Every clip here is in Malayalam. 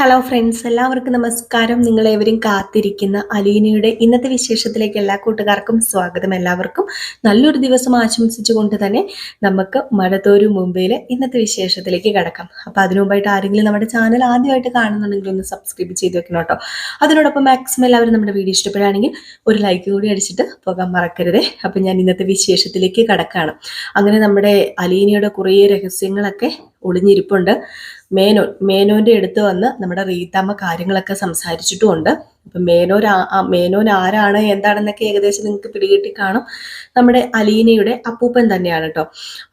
ഹലോ ഫ്രണ്ട്സ് എല്ലാവർക്കും നമസ്കാരം. നിങ്ങളേവരും കാത്തിരിക്കുന്ന അലീനയുടെ ഇന്നത്തെ വിശേഷത്തിലേക്ക് എല്ലാ കൂട്ടുകാർക്കും സ്വാഗതം. എല്ലാവർക്കും നല്ലൊരു ദിവസം ആശംസിച്ചുകൊണ്ട് തന്നെ നമുക്ക് മഴത്തോരു മുംബൈയിലെ ഇന്നത്തെ വിശേഷത്തിലേക്ക് കിടക്കാം. അപ്പോൾ അതിനുമുമ്പായിട്ട് ആരെങ്കിലും നമ്മുടെ ചാനൽ ആദ്യമായിട്ട് കാണുന്നുണ്ടെങ്കിൽ ഒന്ന് സബ്സ്ക്രൈബ് ചെയ്ത് വെക്കണം കേട്ടോ. അതിനോടൊപ്പം മാക്സിമം എല്ലാവരും നമ്മുടെ വീഡിയോ ഇഷ്ടപ്പെടുകയാണെങ്കിൽ ഒരു ലൈക്ക് കൂടി അടിച്ചിട്ട് പോകാൻ മറക്കരുതേ. അപ്പോൾ ഞാൻ ഇന്നത്തെ വിശേഷത്തിലേക്ക് കിടക്കുകയാണ് അങ്ങനെ നമ്മുടെ അലീനയുടെ കുറേ രഹസ്യങ്ങളൊക്കെ ഒളിഞ്ഞിരിപ്പുണ്ട്. മേനോൻ മേനോന്റെ അടുത്ത് വന്ന് നമ്മുടെ റീത്തമ്മ കാര്യങ്ങളൊക്കെ സംസാരിച്ചിട്ടുമുണ്ട്. അപ്പം മേനോൻ മേനോൻ ആരാണ് എന്താണെന്നൊക്കെ ഏകദേശം നിങ്ങൾക്ക് പിടികിട്ടി കാണും. നമ്മുടെ അലീനയുടെ അപ്പൂപ്പൻ തന്നെയാണ് കേട്ടോ.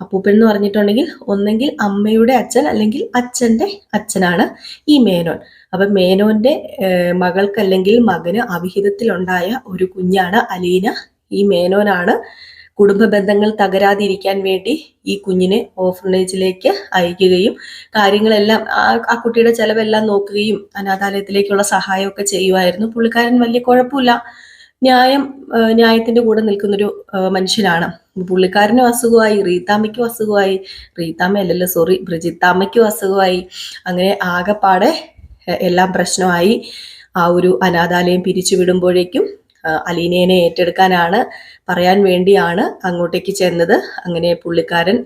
അപ്പൂപ്പൻ എന്ന് പറഞ്ഞിട്ടുണ്ടെങ്കിൽ ഒന്നെങ്കിൽ അമ്മയുടെ അച്ഛൻ അല്ലെങ്കിൽ അച്ഛന്റെ അച്ഛനാണ് ഈ മേനോൻ. അപ്പം മേനോന്റെ മകൾക്ക് അല്ലെങ്കിൽ മകന് അവിഹിതത്തിലുണ്ടായ ഒരു കുഞ്ഞാണ് അലീന. ഈ മേനോനാണ് കുടുംബ ബന്ധങ്ങൾ തകരാതിരിക്കാൻ വേണ്ടി ഈ കുഞ്ഞിനെ ഓർഫനേജിലേക്ക് അയക്കുകയും കാര്യങ്ങളെല്ലാം ആ ആ കുട്ടിയുടെ ചെലവെല്ലാം നോക്കുകയും അനാഥാലയത്തിലേക്കുള്ള സഹായമൊക്കെ ചെയ്യുമായിരുന്നു. പുള്ളിക്കാരൻ വലിയ കുഴപ്പമില്ല. ന്യായം ന്യായത്തിന്റെ കൂടെ നിൽക്കുന്നൊരു മനുഷ്യനാണ്. പുള്ളിക്കാരനും അസുഖമായി റീത്താമ്മയ്ക്കും അസുഖമായി. റീത്താമ്മ അല്ലല്ലോ സോറി ബ്രിജിത്താമ്മയ്ക്കും അസുഖമായി. അങ്ങനെ ആകെപ്പാടെ എല്ലാം പ്രശ്നമായി. ആ ഒരു അനാഥാലയം പിരിച്ചുവിടുമ്പോഴേക്കും ആ, അലീനേനെ ഏറ്റെടുക്കാനാണ് പറയാൻ വേണ്ടിയാണ് അങ്ങോട്ടേക്ക് ചെന്നത്. അങ്ങനെ പുള്ളിക്കാരൻ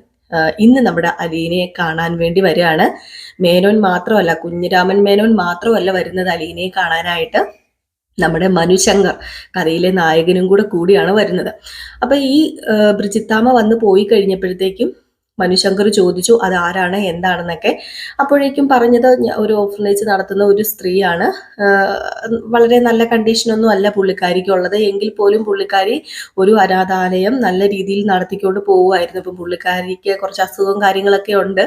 ഇന്ന് നമ്മുടെ അലീനയെ കാണാൻ വേണ്ടി വരികയാണ്. മേനോൻ മാത്രമല്ല കുഞ്ഞിരാമൻ മേനോൻ മാത്രമല്ല വരുന്നത് അലീനയെ കാണാനായിട്ട്. നമ്മുടെ മനുശങ്കർ കഥയിലെ നായകനും കൂടെ കൂടിയാണ് വരുന്നത്. അപ്പൊ ഈ ബ്രിജിത്താമ വന്ന് പോയി കഴിഞ്ഞപ്പോഴത്തേക്കും മനുശങ്കർ ചോദിച്ചു അത് ആരാണ്? എന്താണെന്നൊക്കെ. അപ്പോഴേക്കും പറഞ്ഞത് ഒരു ഓർഫനേജ് നടത്തുന്ന ഒരു സ്ത്രീയാണ്. വളരെ നല്ല കണ്ടീഷനൊന്നും അല്ല പുള്ളിക്കാരിക്കുള്ളത് എങ്കിൽ പോലും പുള്ളിക്കാരി ഒരു അനാഥാലയം നല്ല രീതിയിൽ നടത്തിക്കൊണ്ട് പോവുമായിരുന്നു. ഇപ്പം പുള്ളിക്കാരിക്ക് കുറച്ച് അസുഖവും കാര്യങ്ങളൊക്കെ ഉണ്ട്.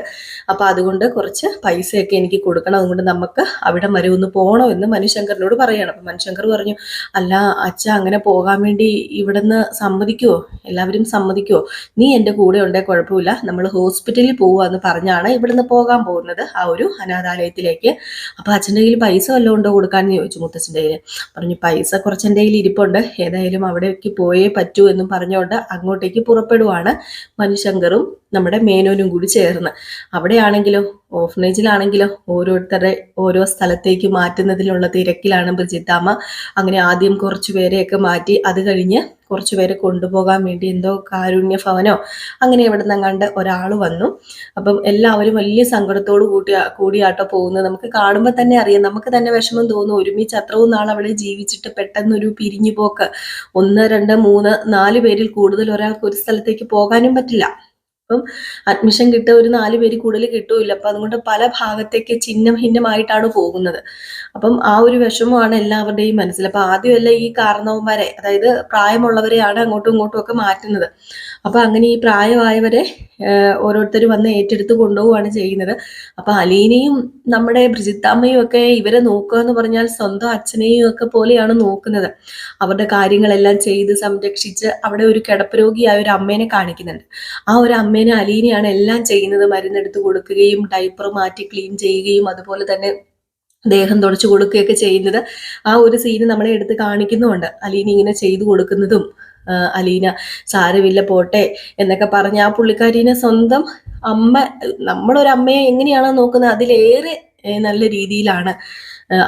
അപ്പോൾ അതുകൊണ്ട് കുറച്ച് പൈസയൊക്കെ എനിക്ക് കൊടുക്കണം. അതുകൊണ്ട് നമുക്ക് അവിടെ വരെ ഒന്ന് പോകണോ എന്ന് മനുശങ്കറിനോട് പറയണം. അപ്പം മനുശങ്കർ പറഞ്ഞു അല്ല അച്ഛ അങ്ങനെ പോകാൻ വേണ്ടി ഇവിടുന്ന് സമ്മതിക്കുമോ എല്ലാവരും സമ്മതിക്കുമോ നീ എന്റെ കൂടെ ഉണ്ടേ കുഴപ്പമില്ല. നമ്മൾ ഹോസ്പിറ്റലിൽ പോവാന്ന് പറഞ്ഞാണ് ഇവിടുന്ന് പോകാൻ പോകുന്നത് ആ ഒരു അനാഥാലയത്തിലേക്ക്. അപ്പൊ അച്ഛന്റെ കയ്യിൽ പൈസ വല്ലതും ഉണ്ടോ കൊടുക്കാന്ന് ചോദിച്ചു മുത്തച്ഛന്റെ കയ്യിൽ പറഞ്ഞു പൈസ കുറച്ച് എന്റെ കയ്യിൽ ഇരിപ്പുണ്ട്. ഏതായാലും അവിടേക്ക് പോയേ പറ്റൂ എന്നും പറഞ്ഞുകൊണ്ട് അങ്ങോട്ടേക്ക് പുറപ്പെടുവാണ് മനുശങ്കറും നമ്മുടെ മേനോനും കൂടി ചേർന്ന്. അവിടെയാണെങ്കിലോ ഓഫനേജിലാണെങ്കിലോ ഓരോരുത്തരെ ഓരോ സ്ഥലത്തേക്ക് മാറ്റുന്നതിലുള്ള തിരക്കിലാണ് ബ്രിജിത്താമ്മ. അങ്ങനെ ആദ്യം കുറച്ചു പേരെയൊക്കെ മാറ്റി അത് കഴിഞ്ഞ് കുറച്ചു പേരെ കൊണ്ടുപോകാൻ വേണ്ടി എന്തോ കാരുണ്യ ഭവനോ അങ്ങനെ എവിടെ നിന്നങ്ങാണ്ട് ഒരാൾ വന്നു. അപ്പം എല്ലാവരും വലിയ സങ്കടത്തോട് കൂട്ടി കൂടിയാട്ടോ പോകുന്നത്. നമുക്ക് കാണുമ്പോൾ തന്നെ അറിയാം നമുക്ക് തന്നെ വിഷമം തോന്നും. ഒരുമിച്ച് അത്രയും നാൾ അവിടെ ജീവിച്ചിട്ട് പെട്ടെന്നൊരു പിരിഞ്ഞു പോക്ക് ഒന്ന് രണ്ട് മൂന്ന് നാല് പേരിൽ കൂടുതൽ ഒരാൾക്ക് ഒരു സ്ഥലത്തേക്ക് പോകാനും പറ്റില്ല. അപ്പം അഡ്മിഷൻ കിട്ടുക ഒരു നാല് പേര് കൂടുതൽ കിട്ടൂല അപ്പൊ അതുകൊണ്ട് പല ഭാഗത്തേക്ക് ചിഹ്ന ഭിന്നമായിട്ടാണ് പോകുന്നത്. അപ്പം ആ ഒരു വിഷമമാണ് എല്ലാവരുടെയും മനസ്സിൽ. അപ്പൊ ആദ്യമല്ല ഈ കാരണവന്മാരെ അതായത് പ്രായമുള്ളവരെയാണ് അങ്ങോട്ടും ഇങ്ങോട്ടും ഒക്കെ മാറ്റുന്നത്. അപ്പൊ അങ്ങനെ ഈ പ്രായമായവരെ ഓരോരുത്തർ വന്ന് ഏറ്റെടുത്ത് കൊണ്ടുപോവുകയാണ് ചെയ്യുന്നത്. അപ്പൊ അലീനയും നമ്മുടെ ബ്രിജിത്താമ്മയും ഒക്കെ ഇവരെ നോക്കുക എന്ന് പറഞ്ഞാൽ സ്വന്തം അച്ഛനെയും ഒക്കെ പോലെയാണ് നോക്കുന്നത്. അവരുടെ കാര്യങ്ങളെല്ലാം ചെയ്ത് സംരക്ഷിച്ച് അവിടെ ഒരു കിടപ്പ് രോഗിയായ ഒരു അമ്മേനെ കാണിക്കുന്നുണ്ട്. ആ ഒരു അമ്മേനെ അലീനയാണ് എല്ലാം ചെയ്യുന്നത്. മരുന്നെടുത്ത് കൊടുക്കുകയും ഡൈപ്പർ മാറ്റി ക്ലീൻ ചെയ്യുകയും അതുപോലെ തന്നെ ദേഹം തുടച്ചു കൊടുക്കുകയൊക്കെ ചെയ്യുന്നത്. ആ ഒരു സീന് നമ്മളെ എടുത്ത് കാണിക്കുന്നുമുണ്ട്. അലീന ഇങ്ങനെ ചെയ്തു കൊടുക്കുന്നതും അലീന സാരമില്ല പോട്ടെ എന്നൊക്കെ പറഞ്ഞ് ആ പുള്ളിക്കാരീനെ സ്വന്തം അമ്മ നമ്മളൊരമ്മയെ എങ്ങനെയാണോ നോക്കുന്നത് അതിലേറെ നല്ല രീതിയിലാണ്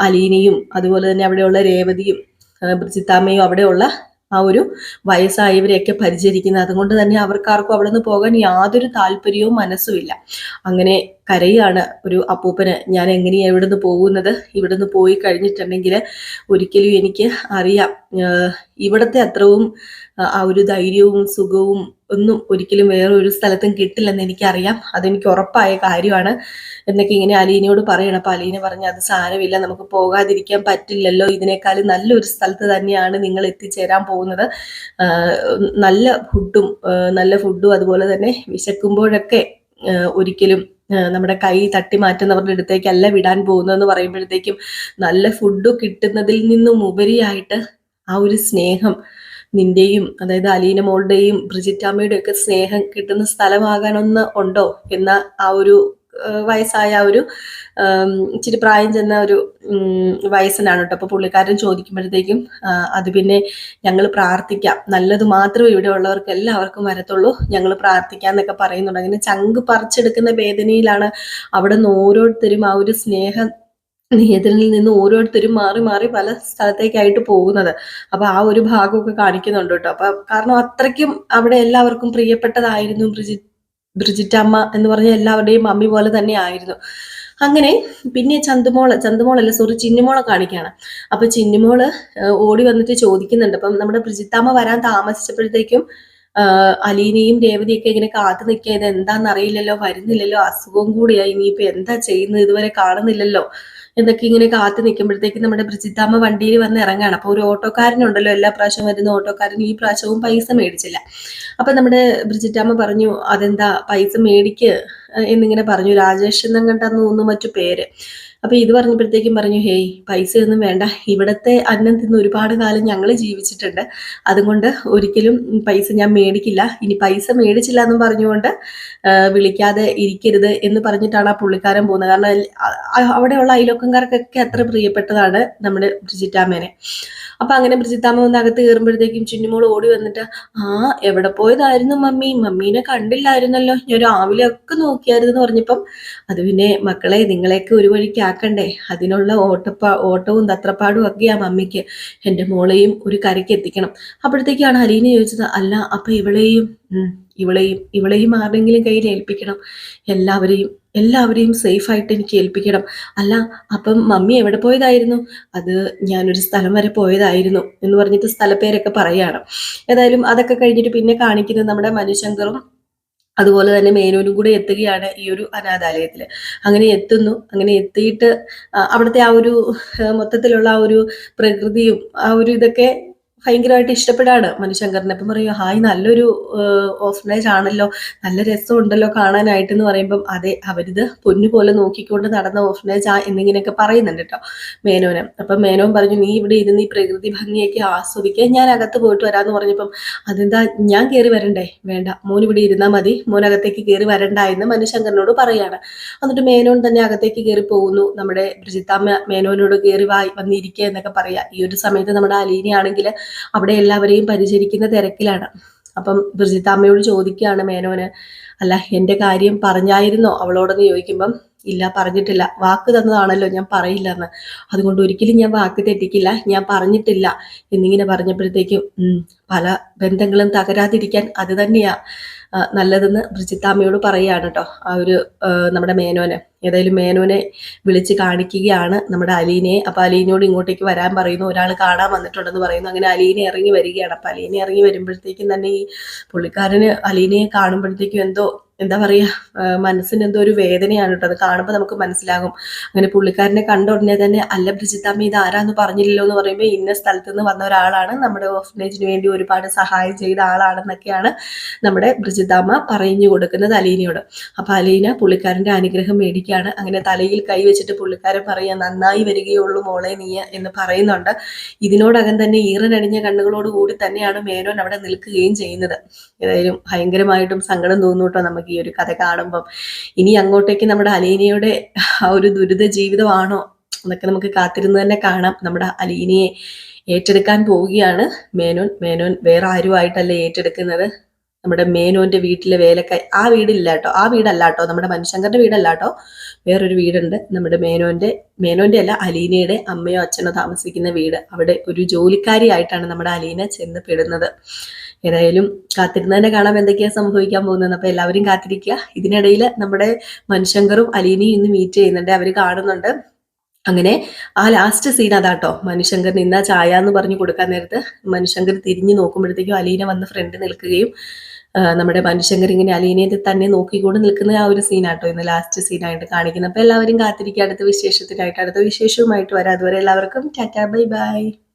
അലീനയും അതുപോലെ തന്നെ അവിടെയുള്ള രേവതിയും ബ്രിജിത്താമ്മയും അവിടെയുള്ള ആ ഒരു വയസ്സായവരെയൊക്കെ പരിചരിക്കുന്നത്. അതുകൊണ്ട് തന്നെ അവർക്കാർക്കും അവിടെ നിന്ന് പോകാൻ യാതൊരു താല്പര്യവും മനസ്സുമില്ല. അങ്ങനെ കരയാണ് ഒരു അപ്പൂപ്പന്. ഞാൻ എങ്ങനെയാണ് ഇവിടുന്ന് പോകുന്നത്? ഇവിടുന്ന് പോയി കഴിഞ്ഞിട്ടുണ്ടെങ്കിൽ ഒരിക്കലും എനിക്ക് അറിയാം. ഇവിടുത്തെ അത്രയും ആ- ഒരു ധൈര്യവും സുഖവും ഒന്നും ഒരിക്കലും വേറെ ഒരു സ്ഥലത്തും കിട്ടില്ലെന്ന് എനിക്കറിയാം. അതെനിക്ക് ഉറപ്പായ കാര്യമാണ്. എന്നൊക്കെ ഇങ്ങനെ അലീനയോട് പറയണം. അപ്പൊ അലീന പറഞ്ഞു അത് സാരമില്ല. നമുക്ക് പോകാതിരിക്കാൻ പറ്റില്ലല്ലോ. ഇതിനേക്കാളും നല്ലൊരു സ്ഥലത്ത് തന്നെയാണ് നിങ്ങൾ എത്തിച്ചേരാൻ പോകുന്നത്. നല്ല ഫുഡും നല്ല ഫുഡും അതുപോലെ തന്നെ വിശക്കുമ്പോഴൊക്കെ ഒരിക്കലും നമ്മുടെ കൈ തട്ടി മാറ്റുന്നവരുടെ അടുത്തേക്കല്ല വിടാൻ പോകുന്നതെന്ന് പറയുമ്പോഴത്തേക്കും നല്ല ഫുഡ് കിട്ടുന്നതിൽ നിന്നും ഉപരിയായിട്ട് ആ ഒരു സ്നേഹം നിന്റെയും അതായത് അലീന മോളുടെയും ബ്രിജിറ്റാമ്മയുടെയും ഒക്കെ സ്നേഹം കിട്ടുന്ന സ്ഥലമാകാനൊന്ന് ഉണ്ടോ? എന്ന ആ ഒരു വയസ്സായ ഒരു ഇച്ചിരി പ്രായം ചെന്ന ഒരു വയസ്സനാണ് കേട്ടോ. അപ്പൊ പുള്ളിക്കാരൻ ചോദിക്കുമ്പോഴത്തേക്കും അത് പിന്നെ ഞങ്ങൾ പ്രാർത്ഥിക്കാം. നല്ലത് മാത്രമേ ഇവിടെ ഉള്ളവർക്ക് എല്ലാവർക്കും വരത്തുള്ളൂ. ഞങ്ങൾ പ്രാർത്ഥിക്കാം എന്നൊക്കെ പറയുന്നുണ്ട്. അങ്ങനെ ചങ്ക് പറിച്ചെടുക്കുന്ന വേദനയിലാണ് അവിടെ നിന്ന് ഓരോരുത്തരും ആ ഒരു സ്നേഹം നിയന്ത്രണിൽ നിന്ന് ഓരോരുത്തരും മാറി മാറി പല സ്ഥലത്തേക്കായിട്ട് പോകുന്നത്. അപ്പൊ ആ ഒരു ഭാഗമൊക്കെ കാണിക്കുന്നുണ്ട് കേട്ടോ. അപ്പൊ കാരണം അത്രയ്ക്കും അവിടെ എല്ലാവർക്കും പ്രിയപ്പെട്ടതായിരുന്നു ബ്രിജിറ്റ് അമ്മ എന്ന് പറഞ്ഞ എല്ലാവരുടെയും മമ്മി പോലെ തന്നെ ആയിരുന്നു. അങ്ങനെ പിന്നെ ചന്തുമോൾ ചന്തുമോളല്ല സോറി ചിന്നിമോളെ കാണിക്കുകയാണ് അപ്പൊ ചിന്നിമോൾ ഓടി വന്നിട്ട് ചോദിക്കുന്നുണ്ട്. അപ്പം നമ്മുടെ ബ്രിജിത്താമ്മ വരാൻ താമസിച്ചപ്പോഴത്തേക്കും അലീനയും രേവതിയൊക്കെ ഇങ്ങനെ കാത്തു നിൽക്കുക. ഇത് എന്താണെന്ന് അറിയില്ലല്ലോ വരുന്നില്ലല്ലോ അസുഖവും കൂടിയായി ഇനിയിപ്പോ എന്താ ചെയ്യുന്നത്? ഇതുവരെ കാണുന്നില്ലല്ലോ. എന്നൊക്കെ ഇങ്ങനെ കാത്തു നിൽക്കുമ്പോഴത്തേക്ക് നമ്മുടെ ബ്രിജിത്താമ്മ വണ്ടിയിൽ വന്ന് ഇറങ്ങാണ്. അപ്പോൾ ഒരു ഓട്ടോക്കാരനുണ്ടല്ലോ എല്ലാ പ്രാവശ്യം വരുന്ന ഓട്ടോക്കാരൻ ഈ പ്രാവശ്യവും പൈസ മേടിച്ചില്ല. അപ്പൊ നമ്മുടെ ബ്രിജിറ്റാമ്മ പറഞ്ഞു അതെന്താ പൈസ മേടിക്ക്? എന്നിങ്ങനെ പറഞ്ഞു. രാജേഷ് എന്നും കണ്ടെന്ന് തോന്നുന്നു മറ്റു പേര്. അപ്പൊ ഇത് പറഞ്ഞപ്പോഴത്തേക്കും പറഞ്ഞു ഹേയ് പൈസ ഒന്നും വേണ്ട. ഇവിടത്തെ അന്നം തിന്ന് ഒരുപാട് കാലം ഞങ്ങൾ ജീവിച്ചിട്ടുണ്ട്. അതുകൊണ്ട് ഒരിക്കലും പൈസ ഞാൻ മേടിക്കില്ല. ഇനി പൈസ മേടിച്ചില്ല എന്നും പറഞ്ഞുകൊണ്ട് വിളിക്കാതെ ഇരിക്കരുത് എന്ന് പറഞ്ഞിട്ടാണ് ആ പുള്ളിക്കാരൻ പോകുന്നത്. കാരണം അവിടെയുള്ള അയലോക്കംകാർക്കൊക്കെ അത്ര പ്രിയപ്പെട്ടതാണ് നമ്മുടെ ബ്രിജിറ്റാമേനെ അപ്പൊ അങ്ങനെ ബ്രിജിത്താമ്മ വന്ന് അകത്ത് കയറുമ്പോഴത്തേക്കും ചിന്നുമോൾ ഓടി വന്നിട്ട് ആ എവിടെ പോയതായിരുന്നു മമ്മി? മമ്മീനെ കണ്ടില്ലായിരുന്നല്ലോ. ഞാൻ രാവിലെ ഒക്കെ നോക്കിയായിരുന്നു എന്ന് പറഞ്ഞപ്പം അത് പിന്നെ മക്കളെ നിങ്ങളെയൊക്കെ ഒരു വഴിക്ക് ആക്കണ്ടേ അതിനുള്ള ഓട്ടപ്പ ഓട്ടവും തത്രപ്പാടും ഒക്കെയാ മമ്മിക്ക്. എന്റെ മോളെയും ഒരു കരയ്ക്ക് എത്തിക്കണം. അപ്പോഴത്തേക്കാണ് അലീന ചോദിച്ചത് അല്ല അപ്പം ഇവളെയും ഇവളെയും ഇവളെയും ആരുടെങ്കിലും കയ്യിൽ ഏൽപ്പിക്കണം. എല്ലാവരെയും എല്ലാവരെയും സേഫായിട്ട് എനിക്ക് ഏൽപ്പിക്കണം. അല്ല അപ്പം മമ്മി എവിടെ പോയതായിരുന്നു? അത് ഞാനൊരു സ്ഥലം വരെ പോയതായിരുന്നു എന്ന് പറഞ്ഞിട്ട് സ്ഥലപ്പേരൊക്കെ പറയുകയാണ് ഏതായാലും അതൊക്കെ കഴിഞ്ഞിട്ട് പിന്നെ കാണിക്കുന്നത് നമ്മുടെ മനുശങ്കറും അതുപോലെ തന്നെ മേനോനും കൂടെ എത്തുകയാണ് ഈ ഒരു അനാഥാലയത്തിൽ അങ്ങനെ എത്തുന്നു. അങ്ങനെ എത്തിയിട്ട് അവിടുത്തെ ആ ഒരു മൊത്തത്തിലുള്ള ആ ഒരു പ്രകൃതിയും ആ ഒരു ഇതൊക്കെ ഭയങ്കരമായിട്ട് ഇഷ്ടപ്പെടാണ്. മനുശങ്കറിനെ അപ്പം പറയും ഹായ് നല്ലൊരു ഓഫനേജ് ആണല്ലോ. നല്ല രസമുണ്ടല്ലോ കാണാനായിട്ട് എന്ന് പറയുമ്പം അതെ അവരിത് പൊന്നു പോലെ നോക്കിക്കൊണ്ട് നടന്ന ഓഫനേജ് ആ എന്നിങ്ങനെയൊക്കെ പറയുന്നുണ്ട് കേട്ടോ മേനോന്. അപ്പം മേനോൻ പറഞ്ഞു നീ ഇവിടെ ഇരുന്ന് ഈ പ്രകൃതി ഭംഗിയൊക്കെ ആസ്വദിക്കുക ഞാൻ അകത്ത് പോയിട്ട് വരാമെന്ന് പറഞ്ഞപ്പം അതെന്താ ഞാൻ കയറി വരണ്ടേ? വേണ്ട. മോൻ ഇവിടെ ഇരുന്നാൽ മതി. മോൻ അകത്തേക്ക് കയറി വരണ്ട എന്ന് മനുശങ്കറിനോട് പറയാണ്. എന്നിട്ട് മേനോൻ തന്നെ അകത്തേക്ക് കയറി പോകുന്നു. നമ്മുടെ ബ്രിജിത്താമ്മ മേനോനോട് കയറി വായി വന്നിരിക്കുക എന്നൊക്കെ പറയാ. ഈ ഒരു സമയത്ത് നമ്മുടെ അലീനയാണെങ്കിൽ അവിടെ എല്ലാവരെയും പരിചരിക്കുന്ന തിരക്കിലാണ്. അപ്പം ബ്രിജിത്ത അമ്മയോട് ചോദിക്കുകയാണ് മേനോന് അല്ല എന്റെ കാര്യം പറഞ്ഞായിരുന്നോ? അവളോടെന്ന് ചോദിക്കുമ്പം ഇല്ല പറഞ്ഞിട്ടില്ല. വാക്ക് തന്നതാണല്ലോ ഞാൻ പറയില്ല എന്ന് അതുകൊണ്ട് ഒരിക്കലും ഞാൻ വാക്ക് തെറ്റിക്കില്ല. ഞാൻ പറഞ്ഞിട്ടില്ല എന്നിങ്ങനെ പറഞ്ഞപ്പോഴത്തേക്കും പല ബന്ധങ്ങളും തകരാതിരിക്കാൻ അത് തന്നെയാ നല്ലതെന്ന് ബ്രിജിത്താമ്മയോട് പറയുകയാണ് കേട്ടോ ആ ഒരു നമ്മുടെ മേനോനെ. ഏതായാലും മേനോനെ വിളിച്ച് കാണിക്കുകയാണ് നമ്മുടെ അലീനയെ. അപ്പൊ അലീനയോട് ഇങ്ങോട്ടേക്ക് വരാൻ പറയുന്നു. ഒരാൾ കാണാൻ വന്നിട്ടുണ്ടെന്ന് പറയുന്നു. അങ്ങനെ അലീനെ ഇറങ്ങി വരികയാണ്. അപ്പൊ അലീനെ ഇറങ്ങി വരുമ്പോഴത്തേക്കും തന്നെ ഈ പുള്ളിക്കാരന് അലീനയെ കാണുമ്പോഴത്തേക്കും എന്തോ എന്താ പറയാ മനസ്സിന് എന്തോ ഒരു വേദനയാണ് കേട്ടോ. അത് കാണുമ്പോൾ നമുക്ക് മനസ്സിലാകും. അങ്ങനെ പുള്ളിക്കാരനെ കണ്ട ഉടനെ തന്നെ അല്ല ബ്രിജിത്തമ്മ ഇത് ആരാന്ന് പറഞ്ഞില്ലല്ലോ എന്ന് പറയുമ്പോൾ ഇന്ന സ്ഥലത്ത് നിന്ന് വന്ന ഒരാളാണ്. നമ്മുടെ ഓഫനേജിന് വേണ്ടി ഒരുപാട് സഹായം ചെയ്ത ആളാണെന്നൊക്കെയാണ് നമ്മുടെ ബ്രിജിത്താമ്മ പറഞ്ഞു കൊടുക്കുന്നത് അലീനയോട്. അപ്പൊ അലീന പുള്ളിക്കാരന്റെ അനുഗ്രഹം മേടിക്കുകയാണ്. അങ്ങനെ തലയിൽ കൈ വെച്ചിട്ട് പുള്ളിക്കാരൻ പറയാ നന്നായി വരികയുള്ളൂ മോളെ നീ എന്ന് പറയുന്നുണ്ട്. ഇതിനോടകം തന്നെ ഈറനണിഞ്ഞ കണ്ണുകളോട് കൂടി തന്നെയാണ് മേനോൻ അവിടെ നിൽക്കുകയും ചെയ്യുന്നത്. ഏതായാലും ഭയങ്കരമായിട്ടും സങ്കടം തോന്നൂട്ടോ നമുക്ക്. നമുക്ക് ഈ ഒരു കഥ കാണുമ്പം ഇനി അങ്ങോട്ടേക്ക് നമ്മുടെ അലീനയുടെ ആ ഒരു ദുരിത ജീവിതമാണോ എന്നൊക്കെ നമുക്ക് കാത്തിരുന്ന് തന്നെ കാണാം. നമ്മുടെ അലീനയെ ഏറ്റെടുക്കാൻ പോവുകയാണ് മേനോൻ. മേനോൻ വേറെ ആരുമായിട്ടല്ല ഏറ്റെടുക്കുന്നത്. നമ്മുടെ മേനോന്റെ വീട്ടിലെ വേലക്കായി ആ വീടില്ല കേട്ടോ. ആ വീടല്ല കേട്ടോ. നമ്മുടെ മനുശങ്കറിന്റെ വീടല്ല കേട്ടോ. വേറൊരു വീടുണ്ട്. നമ്മുടെ മേനോന്റെ മേനോന്റെ അല്ല അലീനയുടെ അമ്മയോ അച്ഛനോ താമസിക്കുന്ന വീട്. അവിടെ ഒരു ജോലിക്കാരിയായിട്ടാണ് നമ്മുടെ അലീന ചെന്ന് പെടുന്നത്. ഏതായാലും കാത്തിരുന്നതിനെ കാണാൻ എന്തൊക്കെയാ സംഭവിക്കാൻ പോകുന്നത്. അപ്പൊ എല്ലാവരും കാത്തിരിക്കുക. ഇതിനിടയിൽ നമ്മുടെ മനുശങ്കറും അലീനയും ഇന്ന് മീറ്റ് ചെയ്യുന്നുണ്ട്. അവർ കാണുന്നുണ്ട്. അങ്ങനെ ആ ലാസ്റ്റ് സീൻ അതാട്ടോ. മനുശങ്കർ നിന്ന ചായ എന്ന് പറഞ്ഞു കൊടുക്കാൻ നേരത്ത് മനുശങ്കർ തിരിഞ്ഞു നോക്കുമ്പോഴത്തേക്കും അലീന വന്ന് ഫ്രണ്ട് നിൽക്കുകയും നമ്മുടെ മനുശങ്കർ ഇങ്ങനെ അലീനയെ തന്നെ നോക്കിക്കൊണ്ട് നിൽക്കുന്ന ആ ഒരു സീനാട്ടോ ഇന്ന് ലാസ്റ്റ് സീനായിട്ട് കാണിക്കുന്നത്. അപ്പൊ എല്ലാവരും കാത്തിരിക്കുക. അടുത്ത വിശേഷത്തിനായിട്ട് അടുത്ത വിശേഷവുമായിട്ട് വരാം. അതുവരെ എല്ലാവർക്കും ടാറ്റാ ബൈ ബൈ.